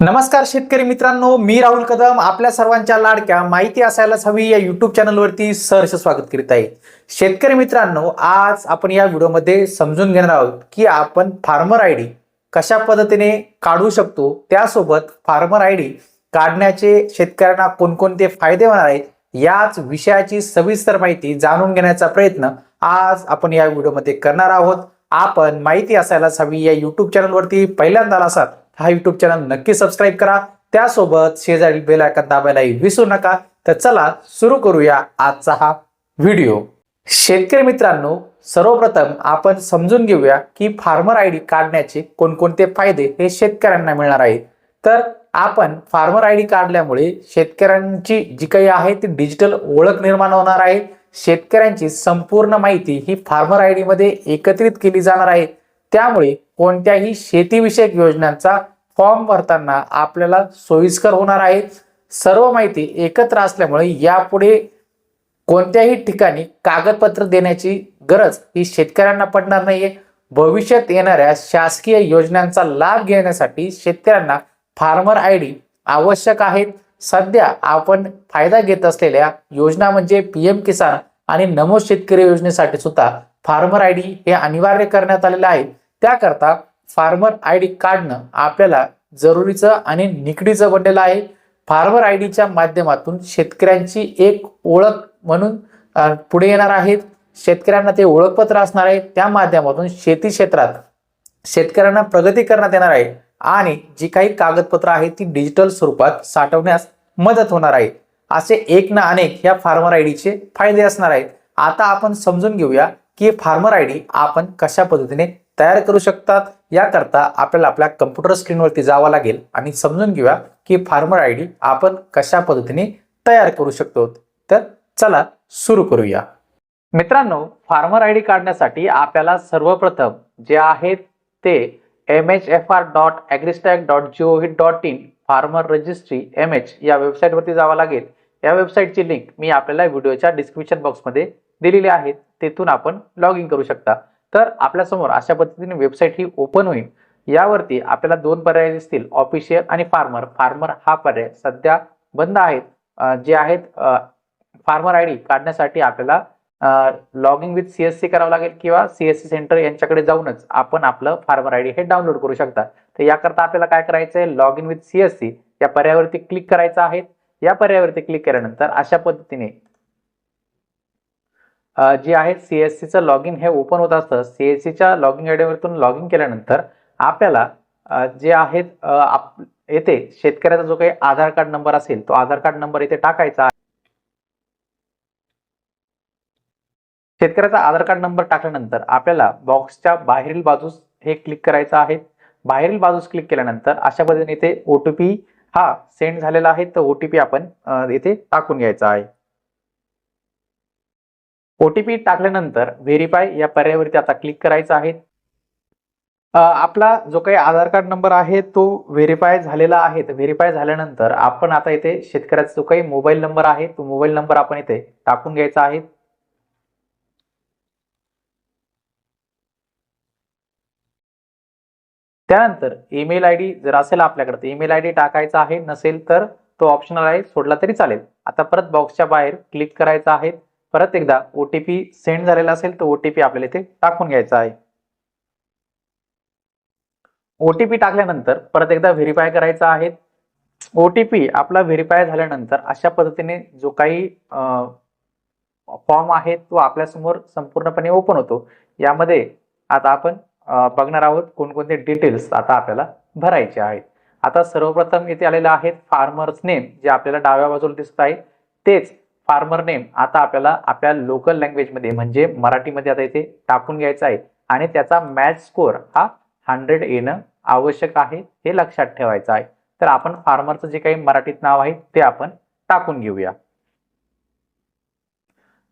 नमस्कार शेतकरी मित्रांनो मी राहुल कदम. आपल्या सर्वांच्या लाडक्या माहिती असायलाच हवी या युट्यूब चॅनलवरती सहर्ष स्वागत करीत आहे. शेतकरी मित्रांनो आज आपण या व्हिडिओमध्ये समजून घेणार आहोत की आपण फार्मर आय डी कशा पद्धतीने काढू शकतो त्यासोबत फार्मर आय डी काढण्याचे शेतकऱ्यांना कोणकोणते फायदे होणार आहेत याच विषयाची सविस्तर माहिती जाणून घेण्याचा प्रयत्न आज आपण या व्हिडिओमध्ये करणार आहोत. आपण माहिती असायलाच हवी या युट्यूब चॅनलवरती पहिल्यांदा असाल हा युट्यूब चॅनल नक्की सबस्क्राईब करा. त्यासोबत शेजारी बेल आयकॉन दाबायलाही विसरू नका. तर चला सुरू करूया आजचा हा व्हिडिओ शेतकरी मित्रांनो सर्वप्रथम आपण समजून घेऊया की फार्मर आय डी काढण्याचे कोणकोणते फायदे हे शेतकऱ्यांना मिळणार आहेत. तर आपण फार्मर आय डी काढल्यामुळे शेतकऱ्यांची जी काही आहे ती डिजिटल ओळख निर्माण होणार आहे. शेतकऱ्यांची संपूर्ण माहिती ही फार्मर आय डी मध्ये एकत्रित केली जाणार आहे. त्यामुळे कोणत्याही शेतीविषयक योजनांचा फॉर्म भरताना आपल्याला सोयीस्कर होणार आहे. सर्व माहिती एकत्र असल्यामुळे यापुढे कोणत्याही ठिकाणी कागदपत्र देण्याची गरज ही शेतकऱ्यांना पडणार नाहीये. भविष्यात येणाऱ्या शासकीय योजनांचा लाभ घेण्यासाठी शेतकऱ्यांना फार्मर आय डी आवश्यक आहेत सध्या आपण फायदा घेत असलेल्या योजना म्हणजे पी एम किसान आणि नमो शेतकरी योजनेसाठी सुद्धा फार्मर आय डी हे अनिवार्य करण्यात आलेलं आहे. त्याकरता फार्मर आय डी काढणं आपल्याला जरुरीचं आणि निकडीचं बनलेलं आहे. फार्मर आय डीच्या माध्यमातून शेतकऱ्यांची एक ओळख म्हणून पुढे येणार आहेत. शेतकऱ्यांना ते ओळखपत्र असणार आहे. त्या माध्यमातून शेती क्षेत्रात शेतकऱ्यांना प्रगती करण्यात येणार आहे आणि जी काही कागदपत्र आहेत ती डिजिटल स्वरूपात साठवण्यास मदत होणार आहे. असे एक ना अनेक या फार्मर आय डीचे फायदे असणार आहेत. आता आपण समजून घेऊया की फार्मर आय डी आपण कशा पद्धतीने तयार करू शकतात. याकरता आपल्याला आपल्या कम्प्युटर स्क्रीनवरती जावं लागेल आणि समजून घेऊया की फार्मर आय डी आपण कशा पद्धतीने तयार करू शकतो. तर चला सुरू करूया. मित्रांनो फार्मर आय डी काढण्यासाठी आपल्याला सर्वप्रथम जे आहेत ते M H F R dot agristack dot G O V dot in farmer registry M H या वेबसाईटवरती जावं लागेल. या वेबसाईटची लिंक मी आपल्याला व्हिडिओच्या डिस्क्रिप्शन बॉक्समध्ये दिलेली आहे. तेथून आपण लॉग इन करू शकता. तर आपल्यासमोर अशा पद्धतीने वेबसाईट ही ओपन होईल. यावरती आपल्याला दोन पर्याय दिसतील ऑफिशियल आणि फार्मर फार्मर हा पर्याय सध्या बंद आहेत. जे आहेत फार्मर आय डी काढण्यासाठी आपल्याला लॉग इन विथ सीएससी करावं लागेल किंवा सीएससी सेंटर यांच्याकडे जाऊनच आपण आपलं फार्मर आय डी हे डाउनलोड करू शकता. तर याकरता आपल्याला काय करायचं आहे लॉग इन विथ सीएससी या पर्यायावरती क्लिक करायचं आहे. या पर्यायावरती क्लिक केल्यानंतर अशा पद्धतीने जे आहे सीएससीचं लॉग इन हे ओपन होत असतं. सीएससीच्या लॉग इन आयडीवरतून लॉग इन केल्यानंतर आपल्याला जे आहेत आप- येथे शेतकऱ्याचा जो काही आधार कार्ड नंबर असेल तो आधार कार्ड नंबर इथे टाकायचा. आहे. शेतकऱ्याचा आधार कार्ड नंबर टाकल्यानंतर आपल्याला बॉक्सच्या बाहेरील बाजूस हे क्लिक करायचं आहे. बाहेरील बाजूस क्लिक केल्यानंतर अशा पद्धतीने इथे ओटीपी हा सेंड झालेला आहे. तर ओटीपी आपण इथे टाकून घ्यायचा आहे. ओटीपी टाकल्यानंतर व्हेरीफाय या पर्यायावरती आता क्लिक करायचं आहे. आपला जो काही आधार कार्ड नंबर आहे तो व्हेरीफाय झालेला आहे. तर व्हेरीफाय झाल्यानंतर आपण आता इथे शेतकऱ्याचा जो काही मोबाईल नंबर आहे तो मोबाईल नंबर आपण इथे टाकून घ्यायचा आहे. त्यानंतर ईमेल आय डी जर असेल आपल्याकडे तर ईमेल आय डी टाकायचा आहे. नसेल तर तो ऑप्शनल आहे सोडला तरी चालेल. आता परत बॉक्सच्या बाहेर क्लिक करायचा आहे. परत एकदा ओटीपी सेंड झालेला असेल तर ओटीपी आपल्याला इथे टाकून घ्यायचा आहे. ओटीपी टाकल्यानंतर परत एकदा व्हेरीफाय करायचा आहे. ओटीपी आपला व्हेरीफाय झाल्यानंतर अशा पद्धतीने जो काही फॉर्म आहे तो आपल्यासमोर संपूर्णपणे ओपन होतो. यामध्ये आता आपण बघणार आहोत कोणकोणते डिटेल्स आता आपल्याला भरायचे आहेत. आता सर्वप्रथम इथे आलेलं आहे फार्मर्स नेम जे आपल्याला डाव्या बाजूला दिसत आहे. तेच फार्मर नेम आता आपल्याला आपल्या लोकल लँग्वेजमध्ये म्हणजे मराठीमध्ये आता इथे टाकून घ्यायचं आहे. आणि त्याचा मॅच स्कोअर हा हंड्रेड येणं आवश्यक आहे हे लक्षात ठेवायचं आहे. तर आपण फार्मरचं जे काही मराठीत नाव आहे ते आपण टाकून घेऊया.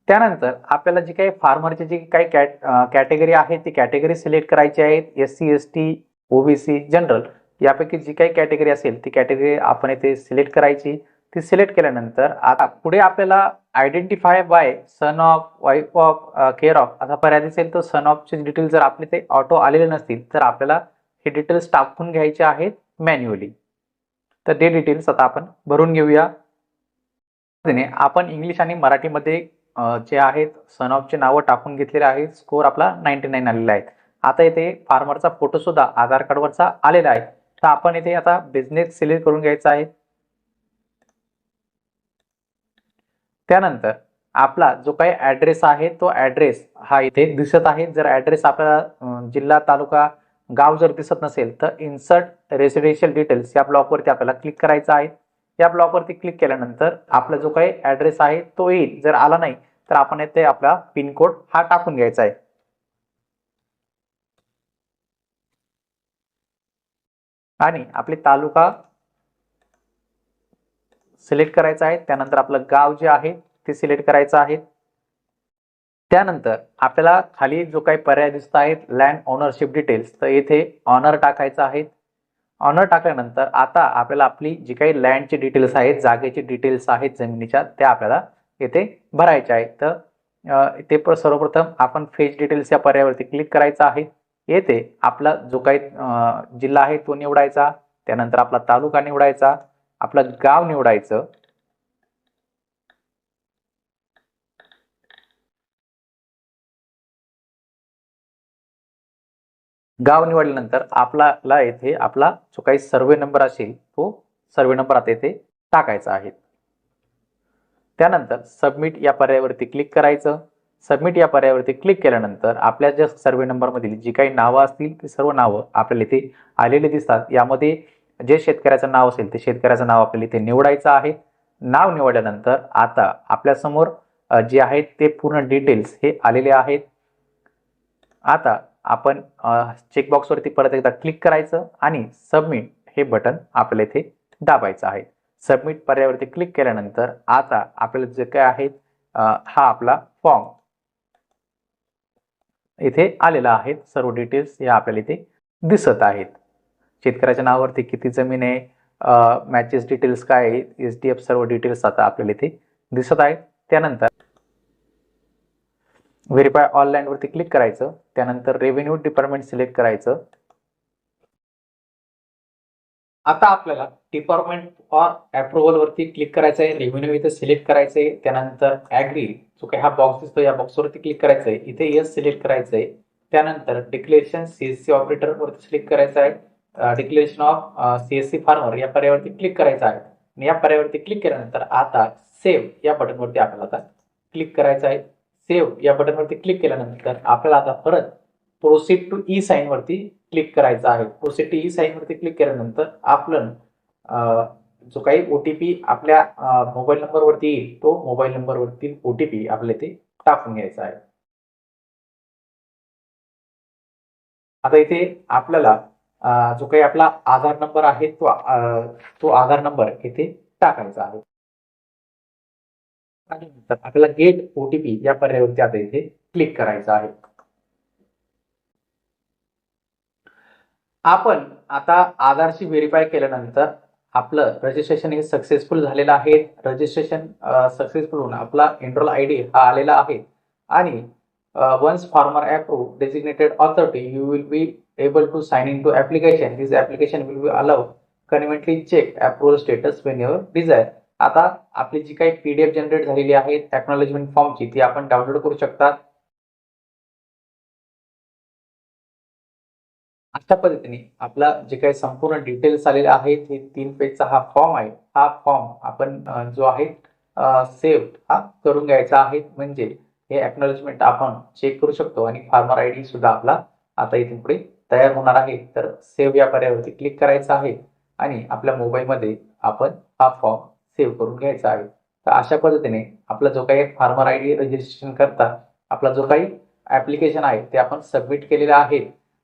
त्यानंतर आपल्याला जी काही फार्मरची जी काही कॅट कॅटेगरी आहे ती कॅटेगरी सिलेक्ट करायची आहे. S C S T OBC general यापैकी जी काही कॅटेगरी असेल ती कॅटेगरी आपण इथे सिलेक्ट करायची. ती सिलेक्ट केल्यानंतर आता पुढे आपल्याला identify by son of wife of care of असा पर्याय दिसेल. तर सन ऑफचे डिटेल जर आपले ते ऑटो आलेले नसतील तर आपल्याला हे डिटेल्स टाकून घ्यायचे आहेत मॅन्युअली तर ते डिटेल्स आता आपण भरून घेऊया. आपण इंग्लिश आणि मराठीमध्ये जे आहेत सन ऑफचे नावं टाकून घेतलेले आहेत. स्कोर आपला नाईन्टी नाईन आलेला आहे. आता इथे फार्मरचा फोटो सुद्धा आधार कार्डवरचा आलेला आहे. तर आपण इथे आता बिझनेस सिलेक्ट करून घ्यायचा आहे. त्यानंतर आपला जो काही ऍड्रेस आहे तो ऍड्रेस हा इथे दिसत आहे. जर ऍड्रेस आपल्याला जिल्हा तालुका गाव जर दिसत नसेल तर इन्सर्ट रेसिडेन्शियल डिटेल्स या ब्लॉकवरती आपल्याला क्लिक करायचं आहे. या ब्लॉकवरती क्लिक केल्यानंतर आपला जो काही ऍड्रेस आहे तो येईल. जर आला नाही तर आपण इथे आपला पिनकोड हा टाकून घ्यायचा आहे. आणि आपले तालुका सिलेक्ट करायचं आहे. त्यानंतर आपलं गाव जे आहे ते सिलेक्ट करायचं आहे. त्यानंतर आपल्याला खाली जो काही पर्याय दिसत आहेत लँड ओनरशिप डिटेल्स तर येथे ऑनर टाकायचं आहे. ऑनर टाकल्यानंतर आता आपल्याला आपली जी काही लँडची डिटेल्स आहेत जागेची डिटेल्स आहेत जमिनीच्या त्या आपल्याला येथे भरायच्या आहेत. तर ते पण सर्वप्रथम आपण फेज डिटेल्स या पर्यायावरती क्लिक करायचं आहे. येथे आपला जो काही जिल्हा आहे तो निवडायचा. त्यानंतर आपला तालुका निवडायचा. आपलं गाव निवडायचं. गाव निवडल्यानंतर आपल्याला येथे आपला जो काही सर्वे नंबर असेल तो सर्वे नंबर आता येथे टाकायचा आहे. त्यानंतर सबमिट या पर्यायावरती क्लिक करायचं. सबमिट या पर्यायावरती क्लिक केल्यानंतर आपल्या ज्या सर्वे नंबरमधील जी काही नावं असतील ती सर्व नावं आपल्याला इथे आलेली दिसतात. यामध्ये जे शेतकऱ्याचं नाव असेल ते शेतकऱ्याचं नाव आपल्याला इथे निवडायचं आहे. नाव निवडल्यानंतर आता आपल्यासमोर जे आहेत ते पूर्ण डिटेल्स हे आलेले आहेत. आता आपण चेकबॉक्सवरती परत एकदा क्लिक करायचं आणि सबमिट हे बटन आपल्याला इथे दाबायचं आहे. सबमिट पर्यायावरती क्लिक केल्यानंतर आता आपल्याला जे काय आहे हा आपला फॉर्म इथे आलेला आहे. सर्व डिटेल्स या आपल्याला इथे दिसत आहेत. शेतकऱ्याच्या नावावरती किती जमीन आहे मॅचेस डिटेल्स काय आहेत एस डी एफ सर्व डिटेल्स आता आपल्याला इथे दिसत आहेत. त्यानंतर व्हेरीफाय ऑनलाईनवरती क्लिक करायचं. त्यानंतर रेव्हेन्यू डिपार्टमेंट सिलेक्ट करायचं. आता आपल्याला डिपार्टमेंट फॉर अप्रुव्हल वरती क्लिक करायचं आहे रेव्हेन्यू इथे सिलेक्ट करायचं आहे त्यानंतर ऍग्री जो काही हा बॉक्स दिसतो या बॉक्सवरती क्लिक करायचं आहे इथे येस सिलेक्ट करायचं आहे त्यानंतर डिक्लेरेशन सीएससी ऑपरेटर वरती सिलेक्ट करायचं आहे. डिक्लेरेशन ऑफ सीएससी फार्मर या पर्यायावरती क्लिक करायचं आहे. आणि या पर्यायावरती क्लिक केल्यानंतर आता सेव्ह या बटनवरती आपल्याला आता क्लिक करायचं आहे. सेव्ह या बटनवरती क्लिक केल्यानंतर आपल्याला आता परत प्रोसीड टू ई साईनवरती क्लिक करायचं आहे. प्रोसीड टू ई साईनवरती क्लिक केल्यानंतर आपलं uh, जो काही ओटीपी आपल्या uh, मोबाईल नंबरवरती येईल तो मोबाईल नंबरवरती ओटीपी आपल्याला इथे टाकून घ्यायचा आहे. आता इथे आपल्याला जो काही आपला आधार नंबर आहे तो तो आधार नंबर इथे टाकायचा आहे. त्यानंतर आपल्याला गेट ओटीपी या पर्यायावरती आता इथे क्लिक करायचं आहे. आपण आता आधारशी व्हेरीफाय केल्यानंतर आपलं रजिस्ट्रेशन हे सक्सेसफुल झालेलं आहे. रजिस्ट्रेशन सक्सेसफुल होऊन आपला एनरोल आय डी हा आलेला आहे. आणि Uh, once farmer approved designated authority you will be able to sign into application. This application will be allowed conveniently check approval status whenever desired आता आपली जी काही पीडीएफ जनरेट झालेली आहे एक्नॉलेजमेंट फॉर्मची ती आपण डाउनलोड करू शकता. अशा पद्धतीने आपला जे काही संपूर्ण डिटेल्स आलेले आहेत हे तीन पेजचा हा फॉर्म आहे. हा फॉर्म आपण जो आहे सेव्ह हा करून घ्यायचा आहे. म्हणजे हे एक्नॉलेजमेंट आपण चेक करू शकतो आणि फार्मर आय डी सुद्धा आपला आता इथून पुढे तयार होणार आहे. तर सेव्ह या पर्यायावरती क्लिक करायचं आहे आणि आपल्या मोबाईलमध्ये आपण हा फॉर्म सेव्ह करून घ्यायचा आहे. तर अशा पद्धतीने आपला जो काही फार्मर आय डी रजिस्ट्रेशन करता आपला जो काही ऍप्लिकेशन आहे ते आपण सबमिट केलेलं आहे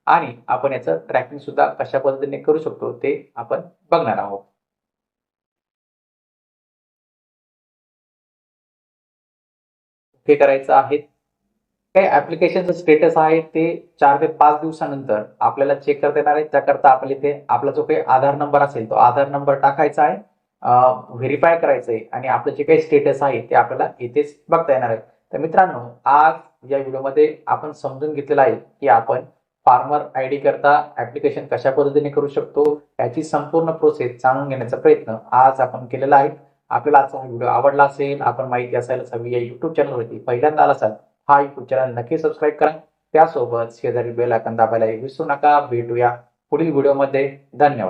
आणि आपण याचं ट्रॅकिंग सुद्धा कशा पद्धतीने करू शकतो ते आपण बघणार आहोत. हे करायचं आहे. काही ऍप्लिकेशनचं स्टेटस आहे ते चार ते पाच दिवसानंतर आपल्याला चेक करता येणार आहे. त्याकरता आपल्या इथे आपला जो काही आधार नंबर असेल तो आधार नंबर टाकायचा आहे. व्हेरीफाय करायचं आहे आणि आपलं जे काही स्टेटस आहे ते आपल्याला इथेच बघता येणार आहे. तर मित्रांनो आज या व्हिडिओमध्ये आपण समजून घेतलेलं आहे की आपण फार्मर आय डी करता ऍप्लिकेशन कशा पद्धतीने करू शकतो याची संपूर्ण प्रोसेस जाणून घेण्याचा प्रयत्न आज आपण केलेला आहे. आपल्याला आजचा हा व्हिडिओ आवडला असेल आपण माहिती असायलाच हवी या युट्यूब चॅनलवरती पहिल्यांदा आला असाल हा युट्यूब चॅनल नक्की सबस्क्राईब करा. त्यासोबत शेजारी बेल आयकन दाबायला विसरू नका. भेटूया पुढील व्हिडिओमध्ये धन्यवाद.